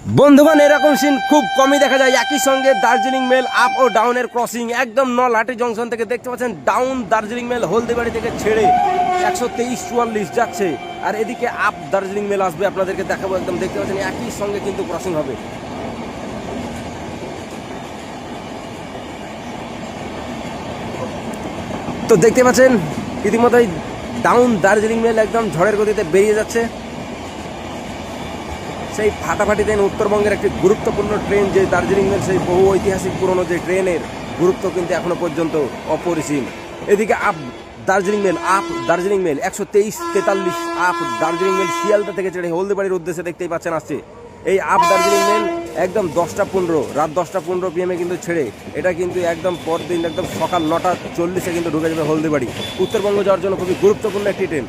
বন্ধুগণ, এরকম সিন খুব কমই দেখা যায়। একই সঙ্গে দার্জিলিং মেল আপ ও ডাউনের ক্রসিং একদম নলহাটি জংশন থেকে দেখতে পাচ্ছেন ডাউন দার্জিলিং মেল হলদিবাড়ি থেকে ছেড়ে একশো তেইশ চুয়াল্লিশ যাচ্ছে। আর এদিকে আপ দার্জিলিং মেল আসবে, আপনাদেরকে দেখাবো একদম। দেখতে পাচ্ছেন, একই সঙ্গে কিন্তু ক্রসিং হবে। তো দেখতে পাচ্ছেন, ইতিমধ্যেই ডাউন দার্জিলিং মেল একদম ঝড়ের গতিতে বেরিয়ে যাচ্ছে। সেই ফাটাফাটি ট্রেন উত্তরবঙ্গের একটি গুরুত্বপূর্ণ ট্রেন যে দার্জিলিং মেল সেই বহু ঐতিহাসিক পুরনো যে ট্রেনের গুরুত্ব কিন্তু এখনও পর্যন্ত অপরিসীম। এদিকে up Darjeeling mail, up Darjeeling mail, একশো তেইশ তেতাল্লিশ আপ দার্জিলিং মেল শিয়ালদা থেকে ছেড়ে হলদিবাড়ির উদ্দেশ্যে দেখতেই পাচ্ছেন আসছে। এই আপ দার্জিলিং মেল একদম দশটা পনেরো, রাত দশটা পনেরো পিএমে কিন্তু ছেড়ে, এটা কিন্তু একদম পরদিন একদম সকাল নটা চল্লিশে কিন্তু ঢুকে যাবে হলদিবাড়ি। উত্তরবঙ্গ যাওয়ার জন্য খুবই গুরুত্বপূর্ণ একটি ট্রেন।